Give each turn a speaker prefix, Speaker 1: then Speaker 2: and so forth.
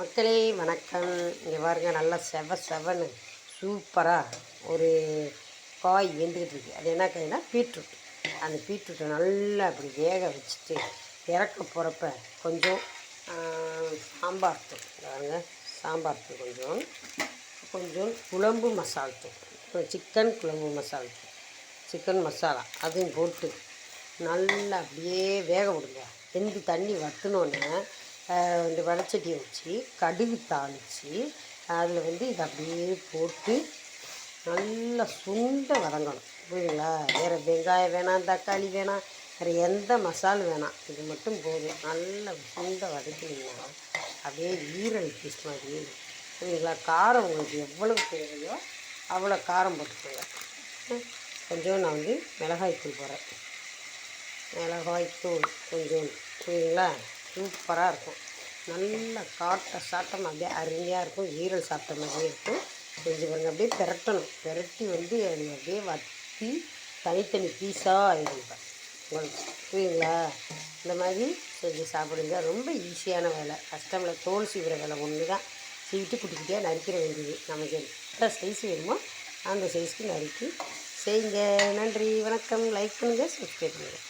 Speaker 1: மக்களே வணக்கம். இங்கே பாருங்க நல்லா செவ செவன்னு சூப்பராக ஒரு காய் வெந்துக்கிட்டு இருக்கு. அது என்ன காய்னா பீட்ரூட். அந்த பீட்ரூட்டை நல்லா அப்படி வேக வச்சுட்டு இறக்க போகிறப்ப கொஞ்சம் சாம்பார் தூள். பாருங்க சாம்பார் தூள் கொஞ்சம். கொஞ்சம் குழம்பு மசால் தூள். சிக்கன் குழம்பு மசால் தூள். சிக்கன் மசாலா அதையும் போட்டு நல்லா அப்படியே வேக விடுங்க. வெந்து தண்ணி வற்றினோன்னே இந்த வெளச்சட்டியை வச்சு கடுகு தாளித்து அதில் வந்து இதை அப்படியே போட்டு நல்லா சுண்ட வதங்கணும். புரியுங்களா வேறு வெங்காயம் வேணாம் தக்காளி வேணாம் வேறு எந்த மசால் வேணாம். இது மட்டும் போதும். நல்லா சுண்ட வதக்கினீங்கன்னா அப்படியே ஈரல் பீஸ் மாதிரி புரியுங்களா காரம் உங்களுக்கு எவ்வளவு தேவையோ அவ்வளோ காரம் போட்டுக்கோங்க. கொஞ்சம் நான் வந்து மிளகாய்த்தூள் போகிறேன் மிளகாய்த்தூள் கொஞ்சம் புரியுங்களா சூப்பராக இருக்கும். நல்லா காட்ட சாப்பிட்டோம் அப்படியே அருமையாக இருக்கும். ஈரல் சாப்பிட்ட மாதிரியே இருக்கும். செஞ்சு பாருங்கள் அப்படியே திரட்டணும் திரட்டி வந்து அது அப்படியே வத்தி தனித்தனி பீஸாக ஆகிடும் உங்களுக்கு புரியுங்களா இந்த மாதிரி செஞ்சு சாப்பிடுங்க. ரொம்ப ஈஸியான வேலை. கஷ்டமில் தோல் சீவிர வேலை ஒன்று தான் சீவிட்டு குட்டி குட்டியாக நறுக்கிற வேண்டியது நமக்கு எத்தனை சைஸ் வேணுமோ அந்த சைஸ்க்கு நறுக்கி செய்யுங்க. நன்றி. வணக்கம். லைக் பண்ணுங்கள் சப்ஸ்கிரைப் பண்ணுங்கள்